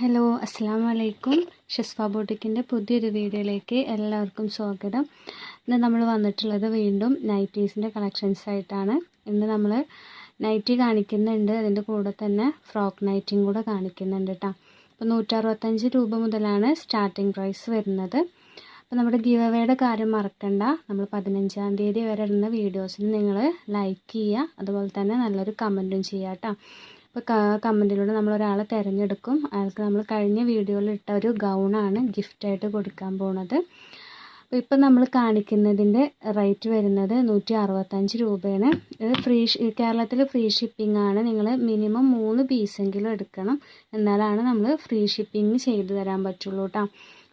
Hello അസ്സാം വലൈക്കും ഷെസ്ഫ ബോട്ടിക്കിന്റെ പുതിയൊരു വീഡിയോയിലേക്ക് എല്ലാവർക്കും സ്വാഗതം. ഇന്ന് നമ്മൾ വന്നിട്ടുള്ളത് വീണ്ടും നൈറ്റീസിന്റെ കളക്ഷൻസ് ആയിട്ടാണ്. ഇന്ന് നമ്മൾ നൈറ്റി കാണിക്കുന്നുണ്ട്. അതിന്റെ കൂടെ തന്നെ ഫ്രോക്ക് നൈറ്റിയും കൂടെ കാണിക്കുന്നുണ്ട് കേട്ടോ അപ്പോൾ നൂറ്ററുപത്തഞ്ച് രൂപ മുതലാണ് സ്റ്റാർട്ടിംഗ് പ്രൈസ് വരുന്നത്. അപ്പോൾ നമ്മുടെ ഗീവ് കാര്യം മറക്കണ്ട. നമ്മൾ പതിനഞ്ചാം തീയതി വരെ ഇടുന്ന വീഡിയോസിന് നിങ്ങൾ ലൈക്ക് ചെയ്യുക. അതുപോലെ തന്നെ നല്ലൊരു കമന്റും ചെയ്യുക കേട്ടോ അപ്പോൾ കമന്റിലൂടെ നമ്മൾ ഒരാളെ തിരഞ്ഞെടുക്കും. അയാൾക്ക് നമ്മൾ കഴിഞ്ഞ വീഡിയോയിൽ ഇട്ട ഒരു ഗൗണാണ് ഗിഫ്റ്റായിട്ട് കൊടുക്കാൻ പോണത്. അപ്പോൾ ഇപ്പം നമ്മൾ കാണിക്കുന്നതിന്റെ റേറ്റ് വരുന്നത് നൂറ്റി അറുപത്തഞ്ച് രൂപയാണ്. ഇത് ഫ്രീ കേരളത്തിൽ ഫ്രീ ഷിപ്പിംഗ് ആണ്. നിങ്ങൾ മിനിമം മൂന്ന് പീസെങ്കിലും എടുക്കണം. എന്നാലാണ് നമ്മൾ ഫ്രീ ഷിപ്പിംഗ് ചെയ്തു തരാൻ പറ്റുള്ളൂ കേട്ടോ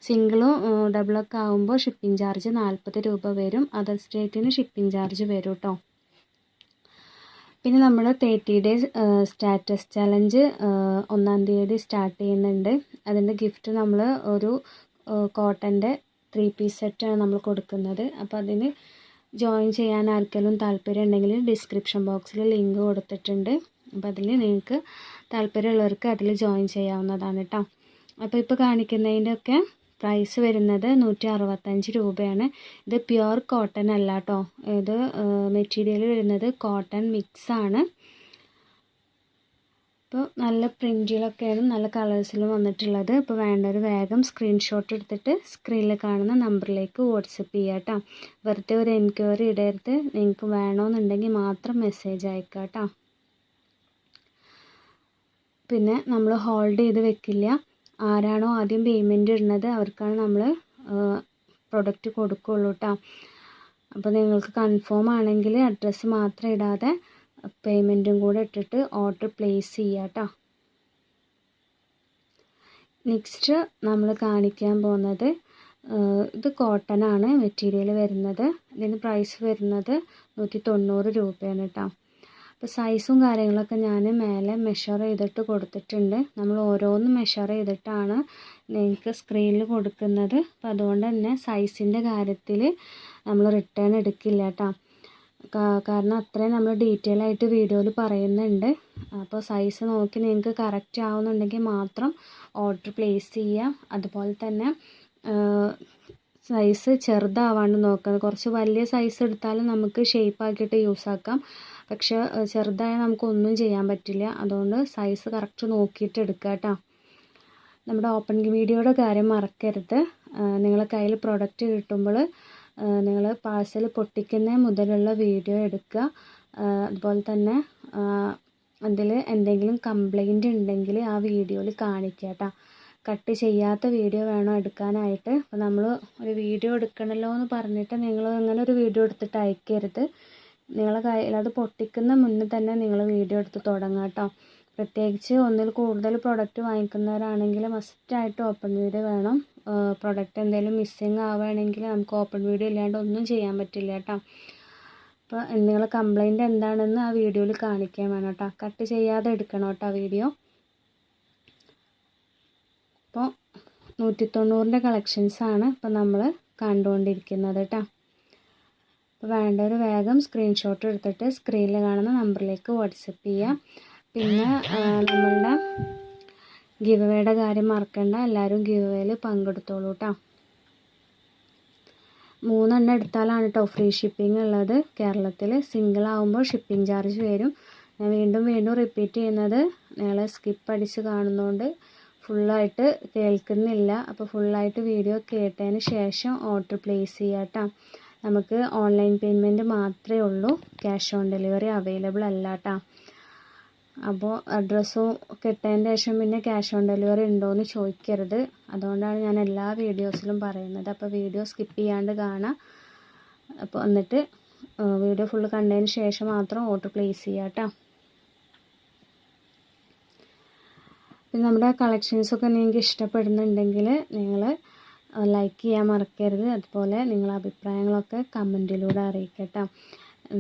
സിംഗിളും ഡബിളൊക്കെ ആകുമ്പോൾ ഷിപ്പിംഗ് ചാർജ് നാൽപ്പത് രൂപ വരും. അതർ സ്റ്റേറ്റിന് ഷിപ്പിംഗ് ചാർജ് വരും കേട്ടോ പിന്നെ നമ്മൾ തേർട്ടി ഡേയ്സ് സ്റ്റാറ്റസ് ചലഞ്ച് ഒന്നാം തീയതി സ്റ്റാർട്ട് ചെയ്യുന്നുണ്ട്. അതിന്റെ ഗിഫ്റ്റ് നമ്മൾ ഒരു കോട്ടന്റെ ത്രീ പീസ് സെറ്റാണ് നമ്മൾ കൊടുക്കുന്നത്. അപ്പോൾ അതിന് ജോയിൻ ചെയ്യാൻ ആർക്കെങ്കിലും താല്പര്യം ഉണ്ടെങ്കിൽ ഡിസ്ക്രിപ്ഷൻ ബോക്സിൽ ലിങ്ക് കൊടുത്തിട്ടുണ്ട്. അപ്പോൾ അതിൽ നിങ്ങൾക്ക് താല്പര്യമുള്ളവർക്ക് അതിൽ ജോയിൻ ചെയ്യാവുന്നതാണ് കേട്ടോ. അപ്പോൾ ഇപ്പോൾ കാണിക്കുന്നതിന്റെ ഒക്കെ പ്രൈസ് വരുന്നത് നൂറ്റി അറുപത്തഞ്ച് രൂപയാണ്. ഇത് പ്യുവർ കോട്ടൺ അല്ല കേട്ടോ ഇത് മെറ്റീരിയൽ വരുന്നത് കോട്ടൺ മിക്സ് ആണ്. ഇപ്പോൾ നല്ല പ്രിന്റിലൊക്കെയാണ് നല്ല കളേഴ്സിലും വന്നിട്ടുള്ളത്. ഇപ്പോൾ വേണ്ടവർ വേഗം സ്ക്രീൻഷോട്ട് എടുത്തിട്ട് സ്ക്രീനിൽ കാണുന്ന നമ്പറിലേക്ക് വാട്സപ്പ് ചെയ്യുക കേട്ടോ വെറുതെ ഒരു എൻക്വയറി ഇടരുത്. നിങ്ങൾക്ക് വേണമെന്നുണ്ടെങ്കിൽ മാത്രം മെസ്സേജ് അയക്കുക കേട്ടോ പിന്നെ നമ്മൾ ഹോൾഡ് ചെയ്ത് വെക്കില്ല. ആരാണോ ആദ്യം പേയ്മെന്റ് ഇടുന്നത് അവർക്കാണ് നമ്മൾ പ്രൊഡക്റ്റ് കൊടുക്കുകയുള്ളൂ കേട്ടോ അപ്പോൾ നിങ്ങൾക്ക് കൺഫേം ആണെങ്കിൽ അഡ്രസ്സ് മാത്രം ഇടാതെ പേയ്മെന്റും കൂടെ ഇട്ടിട്ട് ഓർഡർ പ്ലേസ് ചെയ്യുക കേട്ടോ നെക്സ്റ്റ് നമ്മൾ കാണിക്കാൻ പോകുന്നത് ഇത് കോട്ടൺ ആണ് മെറ്റീരിയൽ വരുന്നത്. ഇതിന് പ്രൈസ് വരുന്നത് നൂറ്റി തൊണ്ണൂറ് രൂപയാണ് കേട്ടോ അപ്പോൾ സൈസും കാര്യങ്ങളൊക്കെ ഞാൻ മേലെ മെഷർ ചെയ്തിട്ട് കൊടുത്തിട്ടുണ്ട്. നമ്മൾ ഓരോന്നും മെഷർ ചെയ്തിട്ടാണ് നിങ്ങൾക്ക് സ്ക്രീനിൽ കൊടുക്കുന്നത്. അപ്പോൾ അതുകൊണ്ട് തന്നെ സൈസിന്റെ കാര്യത്തിൽ നമ്മൾ റിട്ടേൺ എടുക്കില്ല കേട്ടോ കാരണം അത്രയും നമ്മൾ ഡീറ്റെയിൽ ആയിട്ട് വീഡിയോയിൽ പറയുന്നുണ്ട്. അപ്പോൾ സൈസ് നോക്കി നിങ്ങൾക്ക് കറക്റ്റ് ആവുന്നുണ്ടെങ്കിൽ മാത്രം ഓർഡർ പ്ലേസ് ചെയ്യാം. അതുപോലെ തന്നെ സൈസ് ചെറുതാവാണ്ട് നോക്കുക കുറച്ച് വലിയ സൈസ് എടുത്താലും നമുക്ക് ഷേപ്പ് ആക്കിയിട്ട് യൂസ് ആക്കാം. പക്ഷെ ചെറുതായാൽ നമുക്കൊന്നും ചെയ്യാൻ പറ്റില്ല. അതുകൊണ്ട് സൈസ് കറക്റ്റ് നോക്കിയിട്ട് എടുക്കുക കേട്ടോ. നമ്മുടെ ഓപ്പൺ വീഡിയോയുടെ കാര്യം മറക്കരുത്. നിങ്ങളെ കയ്യിൽ പ്രൊഡക്റ്റ് കിട്ടുമ്പോൾ നിങ്ങൾ പാഴ്സൽ പൊട്ടിക്കുന്ന മുതലുള്ള വീഡിയോ എടുക്കുക. അതുപോലെ തന്നെ അതിൽ എന്തെങ്കിലും കംപ്ലൈന്റ് ഉണ്ടെങ്കിൽ ആ വീഡിയോയിൽ കാണിക്കുക കേട്ടോ. കട്ട് ചെയ്യാത്ത വീഡിയോ വേണം എടുക്കാനായിട്ട്? അപ്പോൾ നമ്മൾ ഒരു വീഡിയോ എടുക്കണമല്ലോ എന്ന് പറഞ്ഞിട്ട് നിങ്ങൾ അങ്ങനെ ഒരു വീഡിയോ എടുത്തിട്ട് അയക്കരുത്. നിങ്ങളെ കയ്യിൽ അത് പൊട്ടിക്കുന്ന മുന്നേ തന്നെ നിങ്ങൾ വീഡിയോ എടുത്ത് തുടങ്ങുക കേട്ടോ. പ്രത്യേകിച്ച് ഒന്നിൽ കൂടുതൽ പ്രൊഡക്റ്റ് വാങ്ങിക്കുന്നവരാണെങ്കിൽ മസ്റ്റായിട്ട് ഓപ്പൺ വീഡിയോ വേണം. പ്രൊഡക്റ്റ് എന്തെങ്കിലും മിസ്സിങ് ആവുകയാണെങ്കിൽ നമുക്ക് ഓപ്പൺ വീഡിയോ ഇല്ലാണ്ട് ഒന്നും ചെയ്യാൻ പറ്റില്ല കേട്ടോ. അപ്പോൾ നിങ്ങളെ കംപ്ലൈന്റ് എന്താണെന്ന് ആ വീഡിയോയിൽ കാണിക്കാൻ വേണം കേട്ടോ. കട്ട് ചെയ്യാതെ എടുക്കണം കേട്ടോ വീഡിയോ അപ്പോൾ നൂറ്റി തൊണ്ണൂറിന്റെ കളക്ഷൻസാണ് ഇപ്പോൾ നമ്മൾ കണ്ടുകൊണ്ടിരിക്കുന്നത് കേട്ടോ. അപ്പോൾ വേണ്ടവർ വേഗം സ്ക്രീൻഷോട്ട് എടുത്തിട്ട് സ്ക്രീനിൽ കാണുന്ന നമ്പറിലേക്ക് വാട്സപ്പ് ചെയ്യുക പിന്നെ നമ്മളുടെ ഗിവ് അവയുടെ കാര്യം മറക്കണ്ട. എല്ലാവരും ഗിവ് അവേയിൽ പങ്കെടുത്തോളൂ കേട്ടോ മൂന്നെണ്ണം എടുത്താലാണ് കേട്ടോ ഫ്രീ ഷിപ്പിംഗ് ഉള്ളത്. കേരളത്തിൽ സിംഗിൾ ആകുമ്പോൾ ഷിപ്പിംഗ് ചാർജ് വരും. ഞാൻ വീണ്ടും വീണ്ടും റിപ്പീറ്റ് ചെയ്യുന്നത് നിങ്ങൾ സ്കിപ്പ് അടിച്ച് കാണുന്നതുകൊണ്ട് ഫുള്ളായിട്ട് കേൾക്കുന്നില്ല. അപ്പോൾ ഫുള്ളായിട്ട് വീഡിയോ കേട്ടതിന് ശേഷം ഓർഡർ പ്ലേസ് ചെയ്യാം കേട്ടോ നമുക്ക് ഓൺലൈൻ പേയ്മെന്റ് മാത്രമേ ഉള്ളൂ. ക്യാഷ് ഓൺ ഡെലിവറി അവൈലബിൾ അല്ല കേട്ടോ അപ്പോൾ അഡ്രസ്സും കിട്ടതിന്റെ ശേഷം പിന്നെ ക്യാഷ് ഓൺ ഡെലിവറി ഉണ്ടോ എന്ന് ചോദിക്കരുത്. അതുകൊണ്ടാണ് ഞാൻ എല്ലാ വീഡിയോസിലും പറയുന്നത്. അപ്പോൾ വീഡിയോ സ്കിപ്പ് ചെയ്യാണ്ട് കാണാം. അപ്പോൾ എന്നിട്ട് വീഡിയോ ഫുള്ള് കണ്ടതിന് ശേഷം മാത്രം ഓർഡർ പ്ലേസ് ചെയ്യുക കേട്ടോ പിന്നെ നമ്മുടെ കളക്ഷൻസൊക്കെ നിങ്ങൾക്ക് ഇഷ്ടപ്പെടുന്നുണ്ടെങ്കിൽ നിങ്ങൾ ലൈക്ക് ചെയ്യാൻ മറക്കരുത്. അതുപോലെ നിങ്ങളുടെ അഭിപ്രായങ്ങളൊക്കെ കമന്റിലൂടെ അറിയിക്കട്ടോ.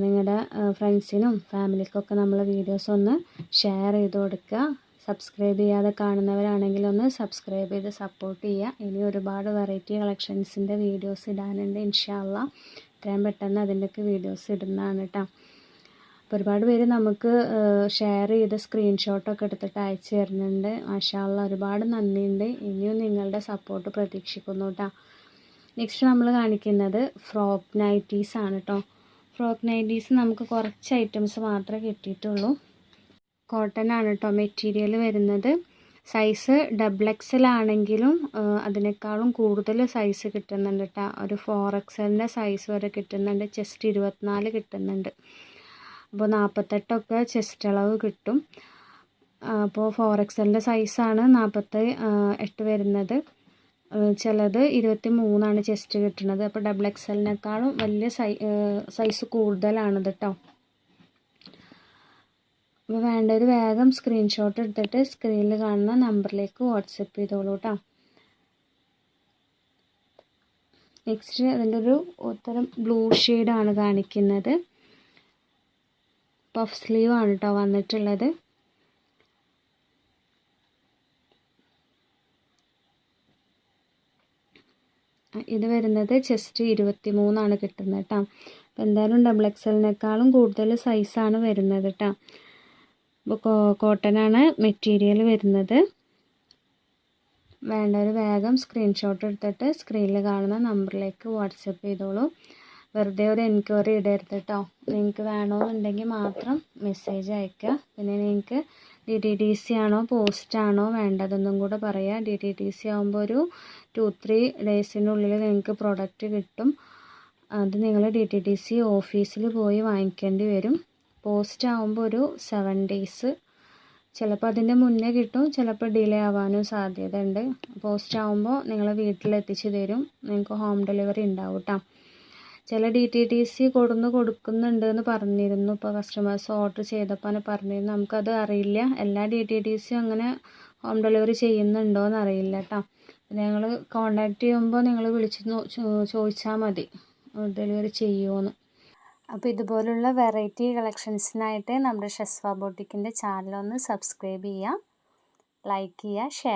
നിങ്ങളുടെ ഫ്രണ്ട്സിനും ഫാമിലിക്കൊക്കെ നമ്മൾ വീഡിയോസ് ഒന്ന് ഷെയർ ചെയ്ത് കൊടുക്കുക സബ്സ്ക്രൈബ് ചെയ്യാതെ കാണുന്നവരാണെങ്കിൽ ഒന്ന് സബ്സ്ക്രൈബ് ചെയ്ത് സപ്പോർട്ട് ചെയ്യുക ഇനി ഒരുപാട് വെറൈറ്റി കളക്ഷൻസിന്റെ വീഡിയോസ് ഇടാനുണ്ട് ഇൻഷാല്ല എത്രയും പെട്ടെന്ന് അതിന്റെയൊക്കെ വീഡിയോസ് ഇടുന്നതാണ് കേട്ടോ ഒരുപാട് പേര് നമുക്ക് ഷെയർ ചെയ്ത് സ്ക്രീൻഷോട്ടൊക്കെ എടുത്തിട്ട് അയച്ചു തരുന്നുണ്ട്. ആശാള്ള ഒരുപാട് നന്ദിയുണ്ട്. ഇനിയും നിങ്ങളുടെ സപ്പോർട്ട് പ്രതീക്ഷിക്കുന്നു കേട്ടോ നെക്സ്റ്റ് നമ്മൾ കാണിക്കുന്നത് ഫ്രോക്ക് നൈറ്റീസ് ആണ് കേട്ടോ ഫ്രോക്ക് നൈറ്റീസ് നമുക്ക് കുറച്ച് ഐറ്റംസ് മാത്രമേ കിട്ടിയിട്ടുള്ളൂ. കോട്ടൺ ആണ് കേട്ടോ മെറ്റീരിയൽ വരുന്നത്. സൈസ് ഡബിൾ എക്സലാണെങ്കിലും അതിനേക്കാളും കൂടുതൽ സൈസ് കിട്ടുന്നുണ്ട് കേട്ടോ ഒരു ഫോർ എക്സലിന്റെ സൈസ് വരെ കിട്ടുന്നുണ്ട്. ചെസ്റ്റ് ഇരുപത്തിനാല് കിട്ടുന്നുണ്ട്. അപ്പോൾ നാൽപ്പത്തെട്ടൊക്കെ ചെസ്റ്റ് അളവ് കിട്ടും. അപ്പോൾ ഫോർ എക്സലിന്റെ സൈസാണ് നാൽപ്പത്തി എട്ട് വരുന്നത്. ചിലത് ഇരുപത്തി മൂന്നാണ് ചെസ്റ്റ് കിട്ടുന്നത് അപ്പോൾ ഡബിൾ എക്സലിനേക്കാളും വലിയ സൈ സൈസ് കൂടുതലാണിത് കേട്ടോ അപ്പോൾ വേണ്ടവർ വേഗം സ്ക്രീൻഷോട്ട് എടുത്തിട്ട് സ്ക്രീനിൽ കാണുന്ന നമ്പറിലേക്ക് വാട്സപ്പ് ചെയ്തോളൂ കേട്ടോ നെക്സ്റ്റ് അതിന്റെ ഒരു ഉത്തരം ബ്ലൂ ഷെയ്ഡാണ് കാണിക്കുന്നത്. പഫ് സ്ലീവ് ആണ് കേട്ടോ വന്നിട്ടുള്ളത്. ഇത് വരുന്നത് ചെസ്റ്റ് ഇരുപത്തി മൂന്നാണ് കിട്ടുന്നത് കേട്ടോ അപ്പോൾ എന്തായാലും ഡബിൾ എക്സലിനേക്കാളും കൂടുതൽ സൈസാണ് വരുന്നത് കേട്ടോ അപ്പോൾ കോട്ടനാണ് മെറ്റീരിയൽ വരുന്നത്. വേണ്ടവർ വേഗം സ്ക്രീൻഷോട്ട് എടുത്തിട്ട് സ്ക്രീനിൽ കാണുന്ന നമ്പറിലേക്ക് വാട്സപ്പ് ചെയ്തോളൂ. വെറുതെ ഒരു എൻക്വയറി ഇടരുത് കേട്ടോ നിങ്ങൾക്ക് വേണമെന്നുണ്ടെങ്കിൽ മാത്രം മെസ്സേജ് അയക്കുക പിന്നെ നിങ്ങൾക്ക് ഡി ടി ഡി സി ആണോ പോസ്റ്റ് ആണോ വേണ്ടതെന്നും കൂടെ പറയുക ഡി ടി ഡി സി ആകുമ്പോൾ ഒരു ടു ത്രീ ഡേയ്സിനുള്ളിൽ നിങ്ങൾക്ക് പ്രൊഡക്റ്റ് കിട്ടും. അത് നിങ്ങൾ ഡി ടി ഡി സി ഓഫീസിൽ പോയി വാങ്ങിക്കേണ്ടി വരും. പോസ്റ്റ് ആകുമ്പോൾ ഒരു സെവൻ ഡേയ്സ് ചിലപ്പോൾ അതിന്റെ മുന്നേ കിട്ടും ചിലപ്പോൾ ഡിലേ ആവാനും സാധ്യതയുണ്ട്. പോസ്റ്റ് ആകുമ്പോൾ നിങ്ങൾ വീട്ടിലെത്തിച്ച് തരും. നിങ്ങൾക്ക് ഹോം ഡെലിവറി ഉണ്ടാവും കേട്ടോ ചില ഡി ടി ടി സി കൊടുന്ന് കൊടുക്കുന്നുണ്ട് എന്ന് പറഞ്ഞിരുന്നു ഇപ്പോൾ കസ്റ്റമേഴ്സ് ഓർഡർ ചെയ്തപ്പോൾ പറഞ്ഞിരുന്നു. നമുക്കത് അറിയില്ല. എല്ലാ ഡി ടി ടി സിയും അങ്ങനെ ഹോം ഡെലിവറി ചെയ്യുന്നുണ്ടോ എന്ന് അറിയില്ല കേട്ടോ ഞങ്ങൾ കോണ്ടാക്ട് ചെയ്യുമ്പോൾ നിങ്ങൾ വിളിച്ച് ചോദിച്ചാൽ മതി. ഡെലിവറി ചെയ്യുമോയെന്ന് അപ്പോൾ ഇതുപോലുള്ള വെറൈറ്റി കളക്ഷൻസിനായിട്ട് നമ്മുടെ ഷെസ്വ ബോട്ടിക്കിന്റെ ചാനലൊന്ന് സബ്സ്ക്രൈബ് ചെയ്യുക ലൈക്ക് ചെയ്യുക ഷെയർ